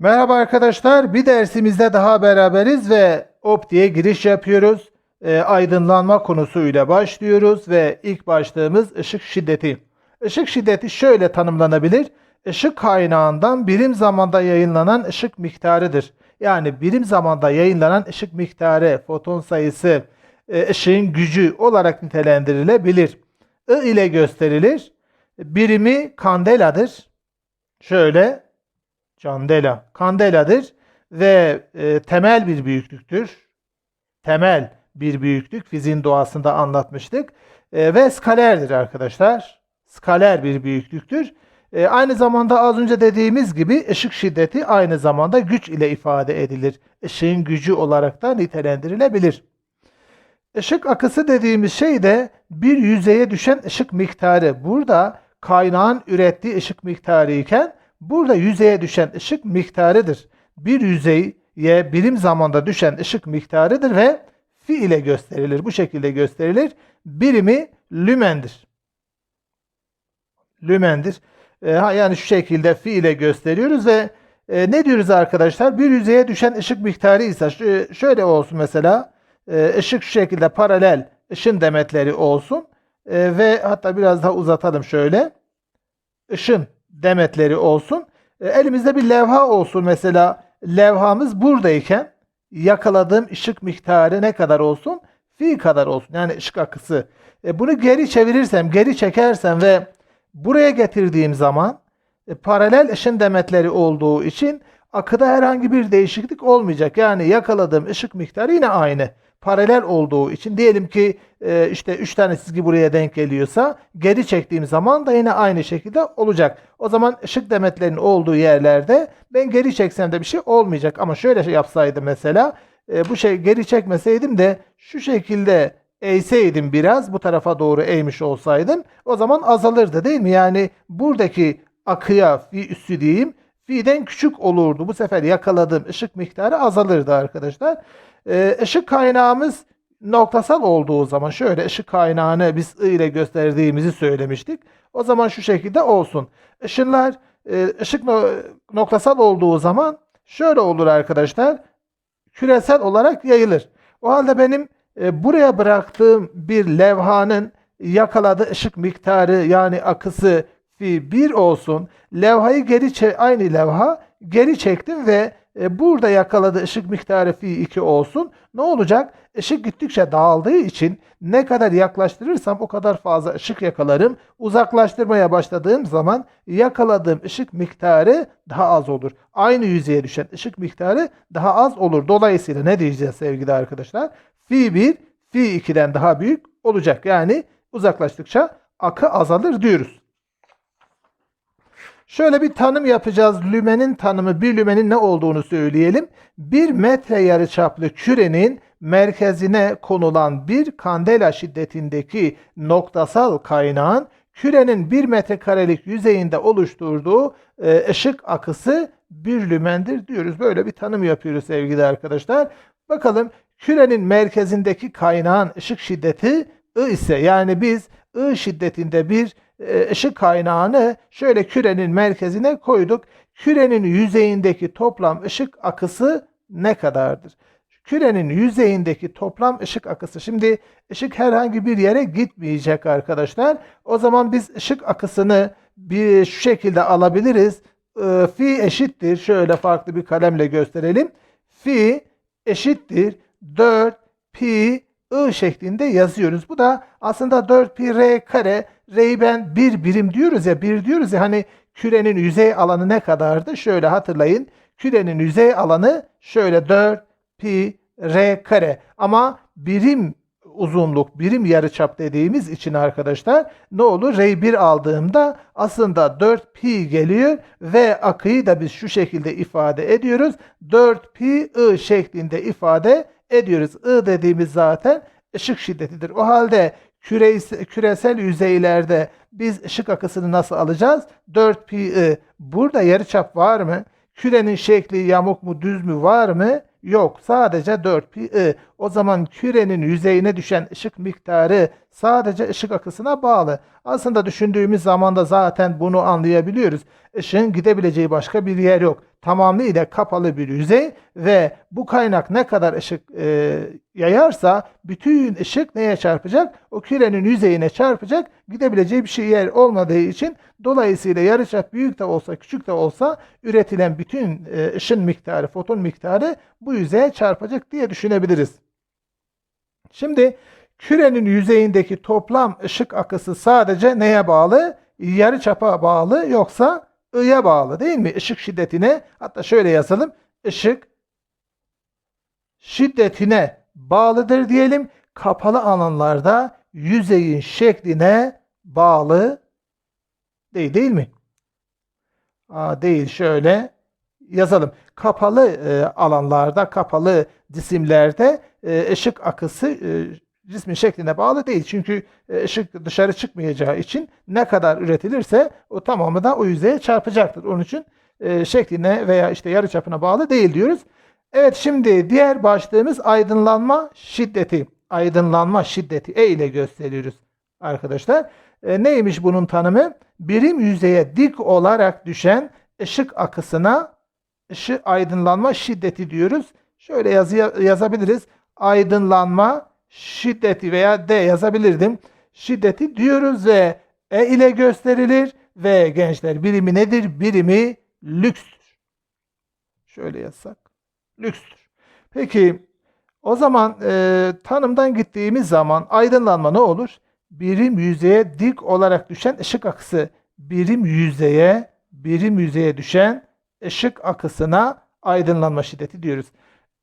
Merhaba arkadaşlar. Bir dersimizde daha beraberiz ve optiğe giriş yapıyoruz. Ee, aydınlanma konusuyla başlıyoruz ve ilk başlığımız ışık şiddeti. Işık şiddeti şöyle tanımlanabilir. Işık kaynağından birim zamanda yayınlanan ışık miktarıdır. Yani birim zamanda yayınlanan ışık miktarı, foton sayısı, e, ışığın gücü olarak nitelendirilebilir. I ile gösterilir. Birimi kandeladır. Şöyle Candela. Kandeladır ve e, temel bir büyüklüktür. Temel bir büyüklük fiziğin doğasında anlatmıştık. E, ve skalerdir arkadaşlar. Skaler bir büyüklüktür. E, aynı zamanda az önce dediğimiz gibi ışık şiddeti aynı zamanda güç ile ifade edilir. Işığın gücü olarak da nitelendirilebilir. Işık akısı dediğimiz şey de bir yüzeye düşen ışık miktarı. Burada kaynağın ürettiği ışık miktarı iken burada yüzeye düşen ışık miktarıdır. Bir yüzeye birim zamanda düşen ışık miktarıdır ve fi ile gösterilir. Bu şekilde gösterilir. Birimi lümendir. Lümendir. E, yani şu şekilde fi ile gösteriyoruz ve e, ne diyoruz arkadaşlar? Bir yüzeye düşen ışık miktarı ise şöyle olsun mesela. E, ışık şu şekilde paralel ışın demetleri olsun. E, ve hatta biraz daha uzatalım şöyle. Işın demetleri olsun. E, elimizde bir levha olsun mesela. Levhamız buradayken yakaladığım ışık miktarı ne kadar olsun? Fi kadar olsun. Yani ışık akısı. E, bunu geri çevirirsem, geri çekersem ve buraya getirdiğim zaman e, paralel ışın demetleri olduğu için akıda herhangi bir değişiklik olmayacak. Yani yakaladığım ışık miktarı yine aynı. Paralel olduğu için diyelim ki e, işte 3 tane çizgi buraya denk geliyorsa geri çektiğim zaman da yine aynı şekilde olacak. O zaman ışık demetlerinin olduğu yerlerde ben geri çeksem de bir şey olmayacak. Ama şöyle şey yapsaydım mesela e, bu şey geri çekmeseydim de şu şekilde eğseydim biraz bu tarafa doğru eğmiş olsaydım o zaman azalırdı değil mi? Yani buradaki akıya fi üssü diyeyim fi'den küçük olurdu. Bu sefer yakaladığım ışık miktarı azalırdı arkadaşlar. Ee, ışık kaynağımız noktasal olduğu zaman şöyle ışık kaynağını biz I ile gösterdiğimizi söylemiştik. O zaman şu şekilde olsun. Işınlar e, ışık no- noktasal olduğu zaman şöyle olur arkadaşlar. Küresel olarak yayılır. O halde benim e, buraya bıraktığım bir levhanın yakaladığı ışık miktarı yani akısı fi 1 olsun. Levhayı geri aynı levha geri çektim ve e, burada yakaladığı ışık miktarı fi 2 olsun. Ne olacak? Işık gittikçe dağıldığı için ne kadar yaklaştırırsam o kadar fazla ışık yakalarım. Uzaklaştırmaya başladığım zaman yakaladığım ışık miktarı daha az olur. Aynı yüzeye düşen ışık miktarı daha az olur. Dolayısıyla ne diyeceğiz sevgili arkadaşlar? Fi 1 fi 2'den daha büyük olacak. Yani uzaklaştıkça akı azalır diyoruz. Şöyle bir tanım yapacağız. Lümenin tanımı, bir lümenin ne olduğunu söyleyelim. Bir metre yarıçaplı kürenin merkezine konulan bir kandela şiddetindeki noktasal kaynağın kürenin bir metrekarelik yüzeyinde oluşturduğu e, ışık akısı bir lümendir diyoruz. Böyle bir tanım yapıyoruz sevgili arkadaşlar. Bakalım kürenin merkezindeki kaynağın ışık şiddeti I ise yani biz I şiddetinde bir ışık kaynağını şöyle kürenin merkezine koyduk. Kürenin yüzeyindeki toplam ışık akısı ne kadardır? Kürenin yüzeyindeki toplam ışık akısı. Şimdi ışık herhangi bir yere gitmeyecek arkadaşlar. O zaman biz ışık akısını bir şu şekilde alabiliriz. E, Fi eşittir. Şöyle farklı bir kalemle gösterelim. Fi eşittir 4 pi I şeklinde yazıyoruz. Bu da aslında 4 pi r kare. R'yi ben bir birim diyoruz ya bir diyoruz ya hani kürenin yüzey alanı ne kadardı? Şöyle hatırlayın. Kürenin yüzey alanı şöyle 4 pi r kare. Ama birim uzunluk, birim yarıçap dediğimiz için arkadaşlar ne olur? R1 aldığımda aslında 4 pi geliyor ve akıyı da biz şu şekilde ifade ediyoruz. 4 pi I şeklinde ifade ediyoruz. I dediğimiz zaten ışık şiddetidir. O halde küre- küresel yüzeylerde biz ışık akısını nasıl alacağız? 4 pi I. Burada yarıçap var mı? Kürenin şekli yamuk mu düz mü var mı? Yok. Sadece 4 pi I. O zaman kürenin yüzeyine düşen ışık miktarı sadece ışık akısına bağlı. Aslında düşündüğümüz zaman da zaten bunu anlayabiliyoruz. Işığın gidebileceği başka bir yer yok. Tamamıyla kapalı bir yüzey ve bu kaynak ne kadar ışık e, yayarsa bütün ışık neye çarpacak? O kürenin yüzeyine çarpacak. Gidebileceği bir şey yer olmadığı için dolayısıyla yarıçap büyük de olsa küçük de olsa üretilen bütün e, ışın miktarı, foton miktarı bu yüzeye çarpacak diye düşünebiliriz. Şimdi kürenin yüzeyindeki toplam ışık akısı sadece neye bağlı? Yarıçapa bağlı yoksa I'ya bağlı değil mi? Işık şiddetine hatta şöyle yazalım. Işık şiddetine bağlıdır diyelim. Kapalı alanlarda yüzeyin şekline bağlı değil değil mi? Aa, değil şöyle yazalım. Kapalı e, alanlarda, kapalı cisimlerde e, ışık akısı e, cismin şekline bağlı değil. Çünkü e, ışık dışarı çıkmayacağı için ne kadar üretilirse o tamamı da o yüzeye çarpacaktır. Onun için e, şekline veya işte yarıçapına bağlı değil diyoruz. Evet şimdi diğer başlığımız aydınlanma şiddeti. Aydınlanma şiddeti E ile gösteriyoruz arkadaşlar. E, neymiş bunun tanımı? Birim yüzeye dik olarak düşen ışık akısına ışık aydınlanma şiddeti diyoruz. Şöyle yazı yazabiliriz. Aydınlanma şiddeti veya D yazabilirdim. Şiddeti diyoruz ve E ile gösterilir ve gençler birimi nedir? Birimi lükstür. Şöyle yazsak. Lükstür. Peki o zaman e, tanımdan gittiğimiz zaman aydınlanma ne olur? Birim yüzeye dik olarak düşen ışık akısı. Birim yüzeye, birim yüzeye düşen ışık akısına aydınlanma şiddeti diyoruz.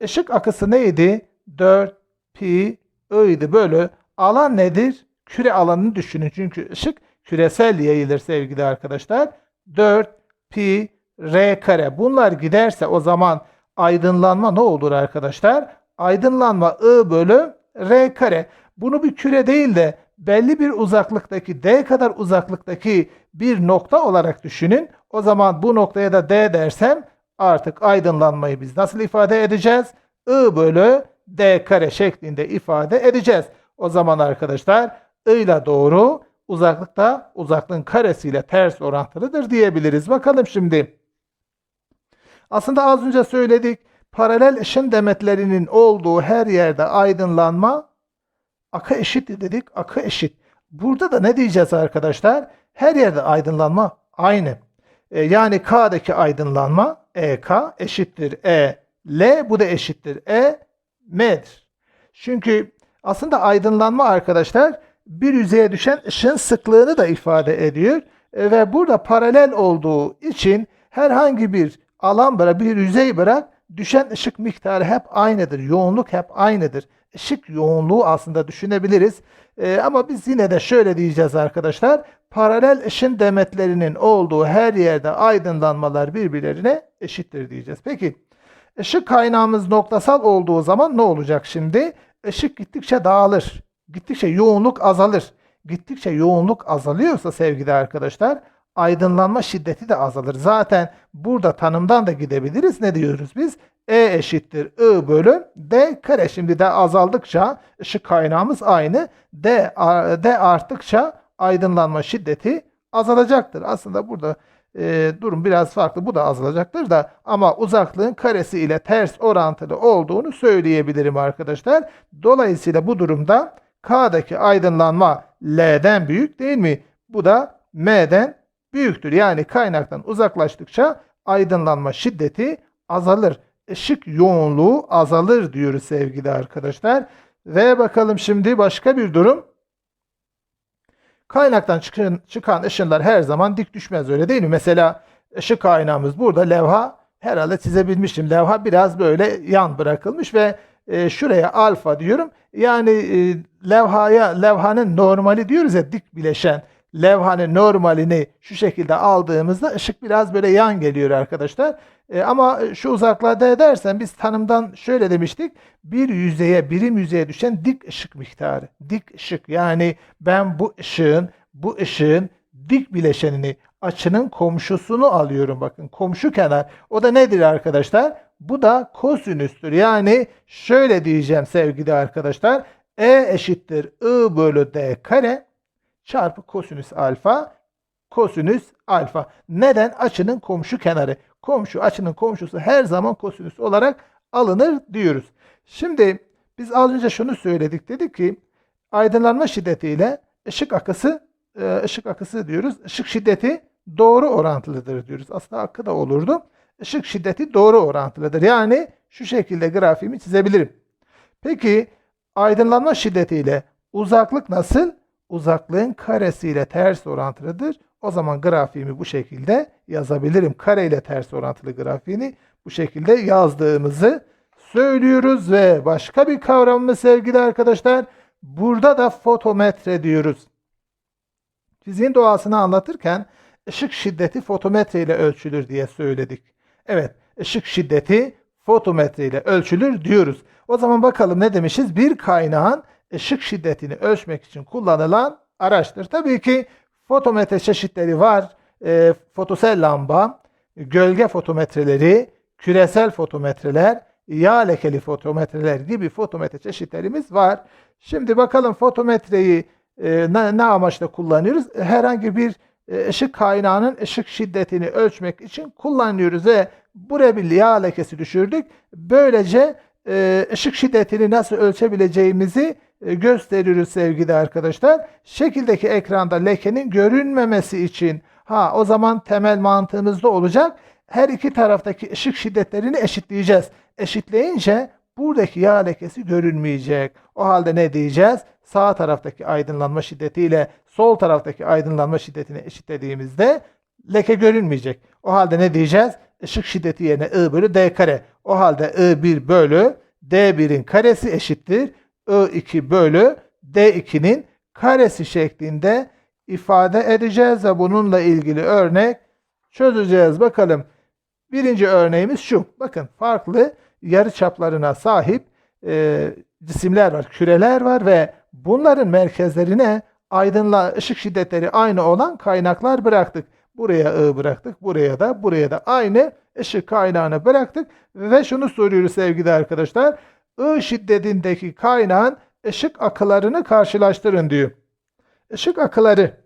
Işık akısı neydi? 4 pi i'ydi. Böyle alan nedir? Küre alanını düşünün. Çünkü ışık küresel yayılır sevgili arkadaşlar. 4 pi r kare. Bunlar giderse o zaman aydınlanma ne olur arkadaşlar? Aydınlanma I bölü R kare. Bunu bir küre değil de belli bir uzaklıktaki D kadar uzaklıktaki bir nokta olarak düşünün. O zaman bu noktaya da D dersem artık aydınlanmayı biz nasıl ifade edeceğiz? I bölü D kare şeklinde ifade edeceğiz. O zaman arkadaşlar I ile doğru uzaklıkta uzaklığın karesiyle ters orantılıdır diyebiliriz. Bakalım şimdi. Aslında az önce söyledik. Paralel ışın demetlerinin olduğu her yerde aydınlanma akı eşit dedik. Akı eşit. Burada da ne diyeceğiz arkadaşlar? Her yerde aydınlanma aynı. E, yani K'daki aydınlanma EK eşittir E L bu da eşittir E M'dir. Çünkü aslında aydınlanma arkadaşlar bir yüzeye düşen ışın sıklığını da ifade ediyor. E, ve burada paralel olduğu için herhangi bir alan bırak, bir yüzey bırak düşen ışık miktarı hep aynıdır. Yoğunluk hep aynıdır. Işık yoğunluğu aslında düşünebiliriz. E, ama biz yine de şöyle diyeceğiz arkadaşlar. Paralel ışın demetlerinin olduğu her yerde aydınlanmalar birbirlerine eşittir diyeceğiz. Peki ışık kaynağımız noktasal olduğu zaman ne olacak şimdi? Işık gittikçe dağılır. Gittikçe yoğunluk azalır. Gittikçe yoğunluk azalıyorsa sevgili arkadaşlar aydınlanma şiddeti de azalır. Zaten burada tanımdan da gidebiliriz. Ne diyoruz biz? E eşittir I bölü D kare. Şimdi de azaldıkça ışık kaynağımız aynı. D, D arttıkça aydınlanma şiddeti azalacaktır. Aslında burada e, durum biraz farklı. Bu da azalacaktır da ama uzaklığın karesi ile ters orantılı olduğunu söyleyebilirim arkadaşlar. Dolayısıyla bu durumda K'daki aydınlanma L'den büyük değil mi? Bu da M'den büyüktür. Yani kaynaktan uzaklaştıkça aydınlanma şiddeti azalır. Işık yoğunluğu azalır diyoruz sevgili arkadaşlar. Ve bakalım şimdi başka bir durum. Kaynaktan çıkan, çıkan ışınlar her zaman dik düşmez öyle değil mi? Mesela ışık kaynağımız burada levha herhalde çizebilmişim. Levha biraz böyle yan bırakılmış ve e, şuraya alfa diyorum. Yani e, levhaya levhanın normali diyoruz ya dik bileşen levhanın normalini şu şekilde aldığımızda ışık biraz böyle yan geliyor arkadaşlar. E, ama şu uzaklığa edersen biz tanımdan şöyle demiştik. Bir yüzeye, birim yüzeye düşen dik ışık miktarı. Dik ışık yani ben bu ışığın, bu ışığın dik bileşenini, açının komşusunu alıyorum bakın. Komşu kenar. O da nedir arkadaşlar? Bu da kosinüstür. Yani şöyle diyeceğim sevgili arkadaşlar. E eşittir I bölü D kare çarpı kosinüs alfa kosinüs alfa. Neden? Açının komşu kenarı. komşu açının komşusu her zaman kosinüs olarak alınır diyoruz. Şimdi biz az önce şunu söyledik dedik ki aydınlanma şiddetiyle ışık akısı e, ışık akısı diyoruz. Işık şiddeti doğru orantılıdır diyoruz. Aslında akı da olurdu. Işık şiddeti doğru orantılıdır. Yani şu şekilde grafiğimi çizebilirim. Peki aydınlanma şiddetiyle uzaklık nasıl? Uzaklığın karesiyle ters orantılıdır. O zaman grafiğimi bu şekilde yazabilirim. Kare ile ters orantılı grafiğini bu şekilde yazdığımızı söylüyoruz ve başka bir kavramımız sevgili arkadaşlar burada da fotometre diyoruz. Fiziğin doğasını anlatırken ışık şiddeti fotometre ile ölçülür diye söyledik. Evet, ışık şiddeti fotometre ile ölçülür diyoruz. O zaman bakalım ne demişiz? Bir kaynağın ışık şiddetini ölçmek için kullanılan araçtır. Tabii ki fotometre çeşitleri var. E, fotosel lamba, gölge fotometreleri, küresel fotometreler, yağ lekeli fotometreler gibi fotometre çeşitlerimiz var. Şimdi bakalım fotometreyi e, ne, ne amaçla kullanıyoruz? Herhangi bir e, ışık kaynağının ışık şiddetini ölçmek için kullanıyoruz ve buraya bir yağ lekesi düşürdük. Böylece e, ışık şiddetini nasıl ölçebileceğimizi e, gösteriyoruz sevgili arkadaşlar. Şekildeki ekranda lekenin görünmemesi için ha o zaman temel mantığımızda olacak. Her iki taraftaki ışık şiddetlerini eşitleyeceğiz. Eşitleyince buradaki yağ lekesi görünmeyecek. O halde ne diyeceğiz? Sağ taraftaki aydınlanma şiddetiyle sol taraftaki aydınlanma şiddetini eşitlediğimizde leke görünmeyecek. O halde ne diyeceğiz? Işık şiddeti yerine I bölü D kare. O halde I1 bölü D1'in karesi eşittir. I2 bölü D2'nin karesi şeklinde ifade edeceğiz ve bununla ilgili örnek çözeceğiz. Bakalım. Birinci örneğimiz şu. Bakın farklı yarı çaplarına sahip e, cisimler var, küreler var ve bunların merkezlerine aydınla ışık şiddetleri aynı olan kaynaklar bıraktık. Buraya I bıraktık, buraya da, buraya da aynı ışık kaynağını bıraktık ve şunu soruyoruz sevgili arkadaşlar. I şiddetindeki kaynağın ışık akılarını karşılaştırın diyor. Işık akıları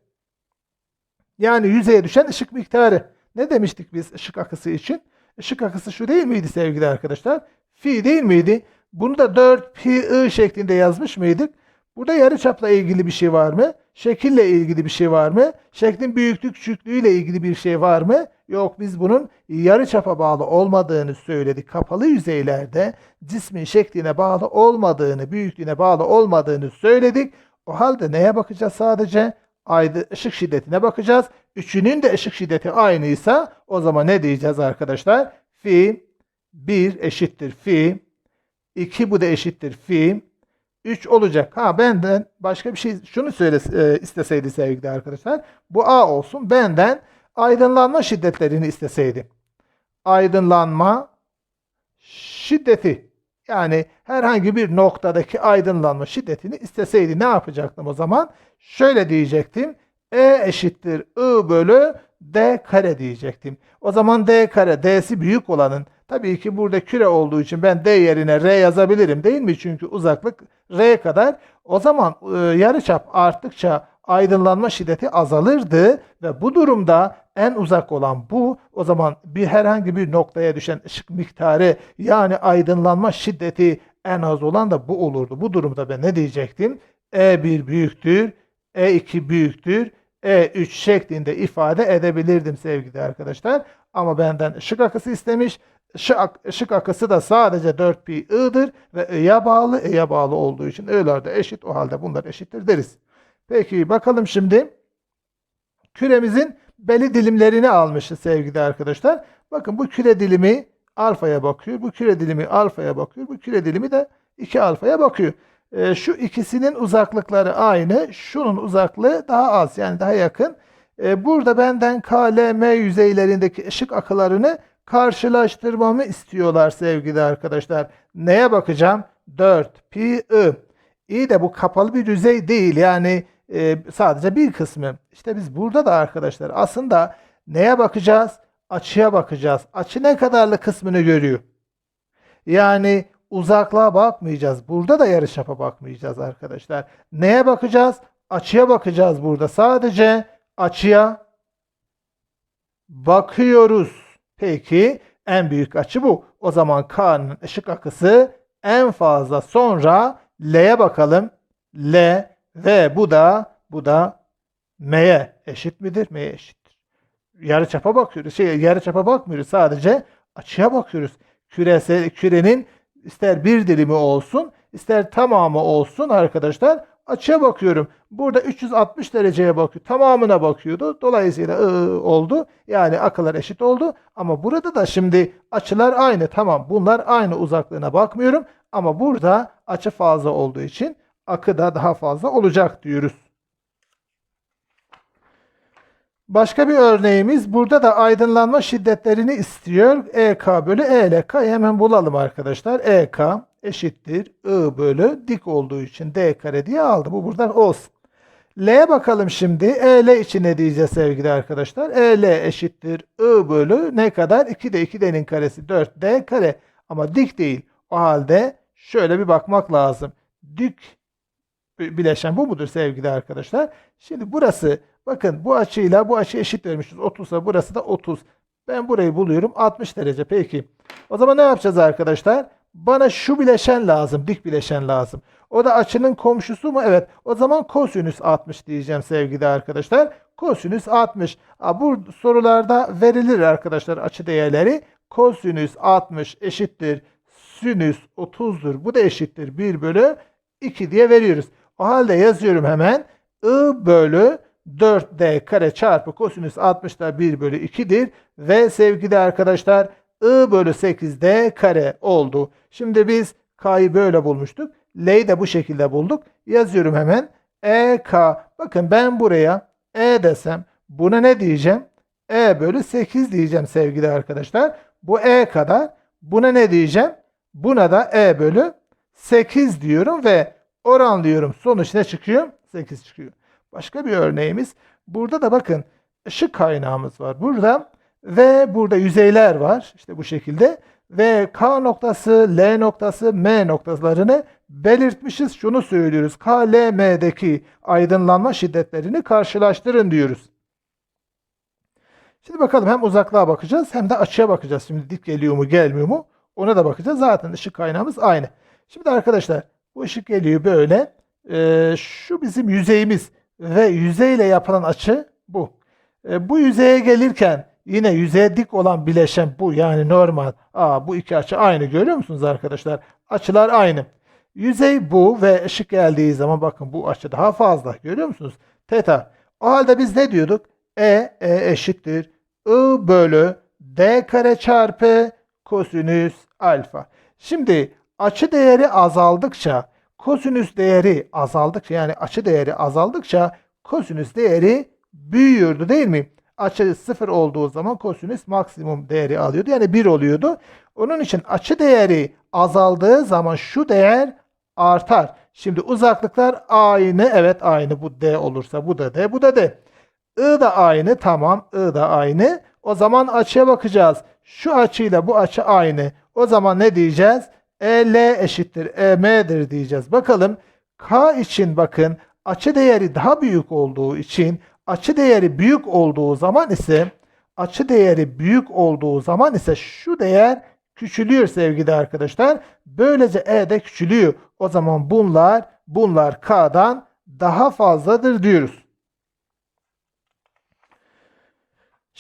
yani yüzeye düşen ışık miktarı. Ne demiştik biz ışık akısı için? Işık akısı şu değil miydi sevgili arkadaşlar? Fi değil miydi? Bunu da 4 pi i şeklinde yazmış mıydık? Burada yarıçapla ilgili bir şey var mı? Şekille ilgili bir şey var mı? Şeklin büyüklük küçüklüğüyle ilgili bir şey var mı? Yok biz bunun yarıçapa bağlı olmadığını söyledik. Kapalı yüzeylerde cismin şekline bağlı olmadığını, büyüklüğüne bağlı olmadığını söyledik. O halde neye bakacağız sadece? Aydı ışık şiddetine bakacağız. Üçünün de ışık şiddeti aynıysa o zaman ne diyeceğiz arkadaşlar? Fi 1 eşittir fi 2 bu da eşittir fi 3 olacak. Ha benden başka bir şey şunu söyle e, isteseydi sevgili arkadaşlar. Bu A olsun. Benden aydınlanma şiddetlerini isteseydi. Aydınlanma şiddeti yani herhangi bir noktadaki aydınlanma şiddetini isteseydi ne yapacaktım o zaman? Şöyle diyecektim. E eşittir I bölü D kare diyecektim. O zaman D kare D'si büyük olanın tabii ki burada küre olduğu için ben D yerine R yazabilirim değil mi? Çünkü uzaklık R kadar. O zaman e, yarıçap arttıkça aydınlanma şiddeti azalırdı ve bu durumda en uzak olan bu o zaman bir herhangi bir noktaya düşen ışık miktarı yani aydınlanma şiddeti en az olan da bu olurdu. Bu durumda ben ne diyecektim? E1 büyüktür, E2 büyüktür, E3 şeklinde ifade edebilirdim sevgili arkadaşlar. Ama benden ışık akısı istemiş. Işık, ışık akısı da sadece 4 pi i'dir ve i'ye bağlı, i'ye bağlı olduğu için i'ler de eşit. O halde bunlar eşittir deriz. Peki bakalım şimdi küremizin belli dilimlerini almışız sevgili arkadaşlar. Bakın bu küre dilimi alfaya bakıyor. Bu küre dilimi alfaya bakıyor. Bu küre dilimi de 2 alfaya bakıyor. E, şu ikisinin uzaklıkları aynı. Şunun uzaklığı daha az yani daha yakın. E, burada benden KLM yüzeylerindeki ışık akılarını karşılaştırmamı istiyorlar sevgili arkadaşlar. Neye bakacağım? 4 pi i. İyi de bu kapalı bir yüzey değil. Yani e, sadece bir kısmı. İşte biz burada da arkadaşlar aslında neye bakacağız? Açıya bakacağız. Açı ne kadarlı kısmını görüyor. Yani uzaklığa bakmayacağız. Burada da yarıçapa bakmayacağız arkadaşlar. Neye bakacağız? Açıya bakacağız burada. Sadece açıya bakıyoruz. Peki en büyük açı bu. O zaman K'nın ışık akısı en fazla sonra L'ye bakalım. L ve bu da bu da M'ye eşit midir? M'ye eşittir. Yarıçapa bakıyoruz. Şey yarıçapa bakmıyoruz. Sadece açıya bakıyoruz. Küresel kürenin ister bir dilimi olsun, ister tamamı olsun arkadaşlar. Açıya bakıyorum. Burada 360 dereceye bakıyor. Tamamına bakıyordu. Dolayısıyla ı, oldu. Yani akılar eşit oldu. Ama burada da şimdi açılar aynı. Tamam bunlar aynı uzaklığına bakmıyorum. Ama burada açı fazla olduğu için akı da daha fazla olacak diyoruz. Başka bir örneğimiz burada da aydınlanma şiddetlerini istiyor. EK bölü ELK hemen bulalım arkadaşlar. EK eşittir I bölü dik olduğu için D kare diye aldı. Bu buradan olsun. L'ye bakalım şimdi. EL için ne diyeceğiz sevgili arkadaşlar? EL eşittir I bölü ne kadar? 2 de 2D'nin karesi 4D kare. Ama dik değil. O halde şöyle bir bakmak lazım. Dik bileşen bu mudur sevgili arkadaşlar? Şimdi burası bakın bu açıyla bu açı eşit vermişiz. 30 ise burası da 30. Ben burayı buluyorum 60 derece. Peki. O zaman ne yapacağız arkadaşlar? Bana şu bileşen lazım. Dik bileşen lazım. O da açının komşusu mu? Evet. O zaman kosinüs 60 diyeceğim sevgili arkadaşlar. Kosinüs 60. Aa, bu sorularda verilir arkadaşlar açı değerleri. Kosinüs 60 eşittir. Sinüs 30'dur. Bu da eşittir. 1 bölü 2 diye veriyoruz. O halde yazıyorum hemen. I bölü 4D kare çarpı kosinüs 60 da 1 bölü 2'dir. Ve sevgili arkadaşlar I bölü 8D kare oldu. Şimdi biz K'yı böyle bulmuştuk. L'yi de bu şekilde bulduk. Yazıyorum hemen. EK. Bakın ben buraya E desem buna ne diyeceğim? E bölü 8 diyeceğim sevgili arkadaşlar. Bu E kadar. Buna ne diyeceğim? Buna da E bölü 8 diyorum ve oranlıyorum. Sonuç ne çıkıyor? 8 çıkıyor. Başka bir örneğimiz. Burada da bakın ışık kaynağımız var. Burada ve burada yüzeyler var. İşte bu şekilde. Ve K noktası, L noktası, M noktalarını belirtmişiz. Şunu söylüyoruz. K, L, M'deki aydınlanma şiddetlerini karşılaştırın diyoruz. Şimdi bakalım hem uzaklığa bakacağız hem de açıya bakacağız. Şimdi dik geliyor mu gelmiyor mu ona da bakacağız. Zaten ışık kaynağımız aynı. Şimdi arkadaşlar bu ışık geliyor böyle. Ee, şu bizim yüzeyimiz ve yüzeyle yapılan açı bu. Ee, bu yüzeye gelirken yine yüzeye dik olan bileşen bu. Yani normal. Aa, bu iki açı aynı görüyor musunuz arkadaşlar? Açılar aynı. Yüzey bu ve ışık geldiği zaman bakın bu açı daha fazla. Görüyor musunuz? Teta. O halde biz ne diyorduk? E, E eşittir. I bölü D kare çarpı kosinüs alfa. Şimdi açı değeri azaldıkça kosinüs değeri azaldıkça yani açı değeri azaldıkça kosinüs değeri büyüyordu değil mi? Açı sıfır olduğu zaman kosinüs maksimum değeri alıyordu. Yani 1 oluyordu. Onun için açı değeri azaldığı zaman şu değer artar. Şimdi uzaklıklar aynı. Evet aynı. Bu D olursa bu da D. Bu da D. I da aynı. Tamam. I da aynı. O zaman açıya bakacağız. Şu açıyla bu açı aynı. O zaman ne diyeceğiz? EL eşittir EM'dir diyeceğiz. Bakalım K için bakın açı değeri daha büyük olduğu için açı değeri büyük olduğu zaman ise açı değeri büyük olduğu zaman ise şu değer küçülüyor sevgili arkadaşlar. Böylece E de küçülüyor. O zaman bunlar bunlar K'dan daha fazladır diyoruz.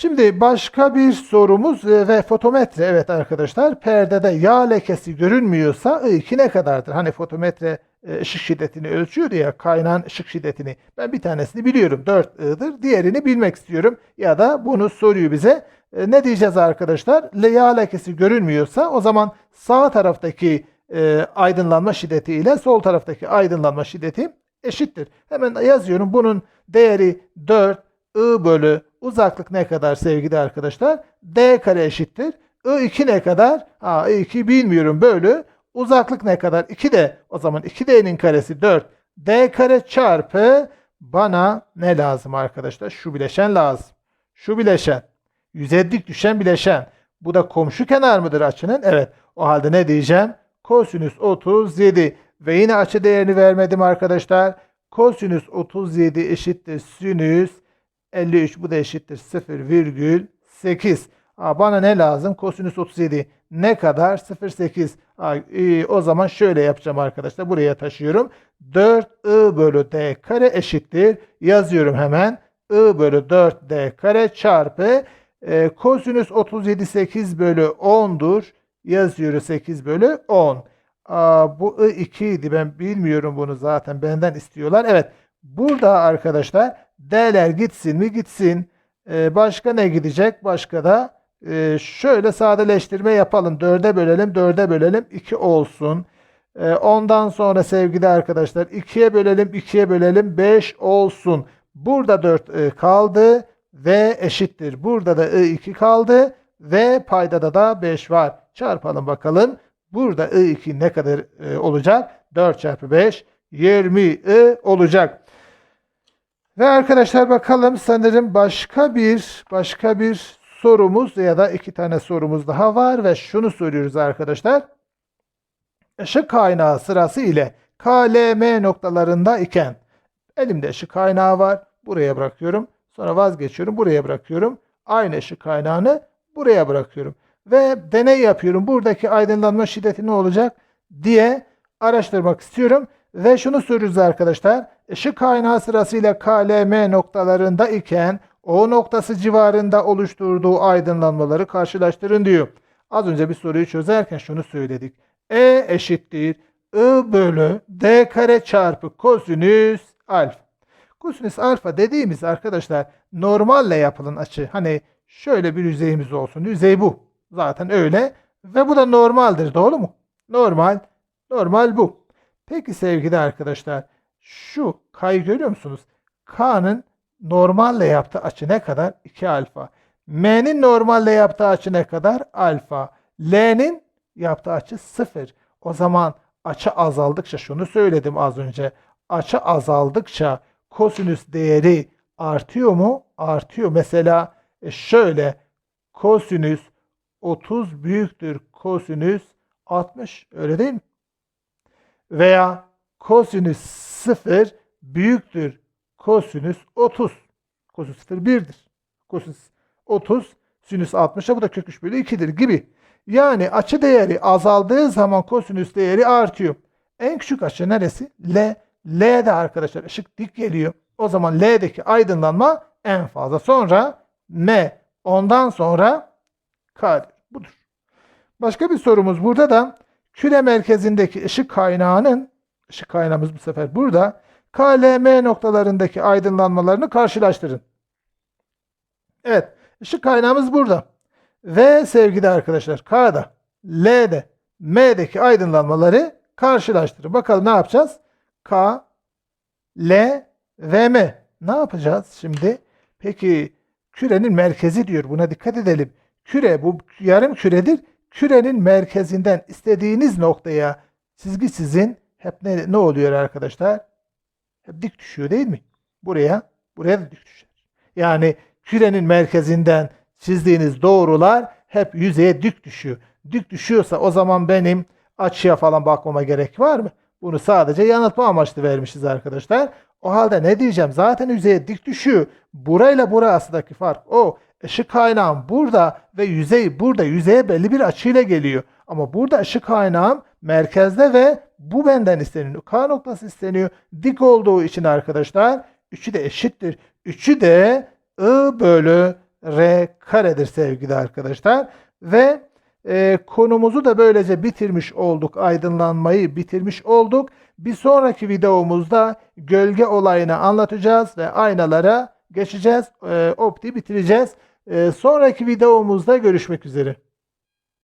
Şimdi başka bir sorumuz e, ve fotometre. Evet arkadaşlar perdede yağ lekesi görünmüyorsa I2 ne kadardır? Hani fotometre e, ışık şiddetini ölçüyor ya kaynağın ışık şiddetini. Ben bir tanesini biliyorum 4 I'dır. Diğerini bilmek istiyorum. Ya da bunu soruyor bize. E, ne diyeceğiz arkadaşlar? Yağ lekesi görünmüyorsa o zaman sağ taraftaki aydınlanma şiddeti ile sol taraftaki aydınlanma şiddeti eşittir. Hemen yazıyorum. Bunun değeri 4 I bölü uzaklık ne kadar sevgili arkadaşlar? D kare eşittir. I2 ne kadar? Ha, I2 bilmiyorum bölü. Uzaklık ne kadar? 2 de. O zaman 2D'nin karesi 4. D kare çarpı bana ne lazım arkadaşlar? Şu bileşen lazım. Şu bileşen. Yüzey dik düşen bileşen. Bu da komşu kenar mıdır açının? Evet. O halde ne diyeceğim? Kosinüs 37 ve yine açı değerini vermedim arkadaşlar. Kosinüs 37 eşittir sinüs 53 bu da eşittir 0,8. Ha, bana ne lazım? Kosinüs 37 ne kadar? 0,8. Ha, iyi, o zaman şöyle yapacağım arkadaşlar. Buraya taşıyorum. 4i bölü d kare eşittir. Yazıyorum hemen. i bölü 4d kare çarpı e, kosinüs 37 8 bölü 10'dur. Yazıyoruz 8 bölü 10. Aa, bu i 2 idi. Ben bilmiyorum bunu zaten. Benden istiyorlar. Evet. Burada arkadaşlar d'ler gitsin mi gitsin. Ee, başka ne gidecek? Başka da e, şöyle sadeleştirme yapalım. 4'e bölelim. 4'e bölelim. 2 olsun. Ee, ondan sonra sevgili arkadaşlar 2'ye bölelim. 2'ye bölelim. 5 olsun. Burada 4 i kaldı ve eşittir. Burada da i 2 kaldı ve paydada da 5 var. Çarpalım bakalım. Burada i2 ne kadar e, olacak? 4 çarpı 5 20 i olacak. Ve arkadaşlar bakalım sanırım başka bir başka bir sorumuz ya da iki tane sorumuz daha var ve şunu soruyoruz arkadaşlar. Işık kaynağı sırası ile KLM noktalarında iken elimde ışık kaynağı var. Buraya bırakıyorum. Sonra vazgeçiyorum. Buraya bırakıyorum. Aynı ışık kaynağını buraya bırakıyorum. Ve deney yapıyorum. Buradaki aydınlanma şiddeti ne olacak diye araştırmak istiyorum. Ve şunu soruyoruz arkadaşlar. Işık kaynağı sırasıyla KLM noktalarında iken O noktası civarında oluşturduğu aydınlanmaları karşılaştırın diyor. Az önce bir soruyu çözerken şunu söyledik. E eşittir I bölü D kare çarpı kosinüs alfa. Kosinüs alfa dediğimiz arkadaşlar normalle yapılan açı. Hani şöyle bir yüzeyimiz olsun. Yüzey bu. Zaten öyle. Ve bu da normaldir. Doğru mu? Normal. Normal bu. Peki sevgili arkadaşlar şu K'yı görüyor musunuz? K'nın normalle yaptığı açı ne kadar? 2 alfa. M'nin normalle yaptığı açı ne kadar? Alfa. L'nin yaptığı açı 0. O zaman açı azaldıkça şunu söyledim az önce. Açı azaldıkça kosinüs değeri artıyor mu? Artıyor. Mesela e, şöyle kosinüs 30 büyüktür kosinüs 60. Öyle değil mi? Veya kosinüs 0 büyüktür kosinüs 30. Kosinüs 0 1'dir. Kosinüs 30 sinüs 60'a bu da kök 3 bölü 2'dir gibi. Yani açı değeri azaldığı zaman kosinüs değeri artıyor. En küçük açı neresi? L. L'de arkadaşlar ışık dik geliyor. O zaman L'deki aydınlanma en fazla. Sonra M. Ondan sonra K. Budur. Başka bir sorumuz burada da küre merkezindeki ışık kaynağının ışık kaynağımız bu sefer burada KLM noktalarındaki aydınlanmalarını karşılaştırın. Evet, ışık kaynağımız burada. Ve sevgili arkadaşlar K'da, L'de, M'deki aydınlanmaları karşılaştırın. Bakalım ne yapacağız? K, L ve M. Ne yapacağız şimdi? Peki kürenin merkezi diyor. Buna dikkat edelim. Küre bu yarım küredir. Kürenin merkezinden istediğiniz noktaya çizgi sizin hep ne, ne oluyor arkadaşlar? Hep dik düşüyor değil mi? Buraya, buraya da dik düşer. Yani kürenin merkezinden çizdiğiniz doğrular hep yüzeye dik düşüyor. Dik düşüyorsa o zaman benim açıya falan bakmama gerek var mı? Bunu sadece yanıltma amaçlı vermişiz arkadaşlar. O halde ne diyeceğim? Zaten yüzeye dik düşüyor. Burayla burasındaki fark o. Işık kaynağım burada ve yüzey burada. Yüzeye belli bir açıyla geliyor. Ama burada ışık kaynağım merkezde ve bu benden isteniyor. K noktası isteniyor. Dik olduğu için arkadaşlar üçü de eşittir. Üçü de I bölü R karedir sevgili arkadaşlar. Ve e, konumuzu da böylece bitirmiş olduk. Aydınlanmayı bitirmiş olduk. Bir sonraki videomuzda gölge olayını anlatacağız ve aynalara geçeceğiz. E, opti bitireceğiz. E, sonraki videomuzda görüşmek üzere.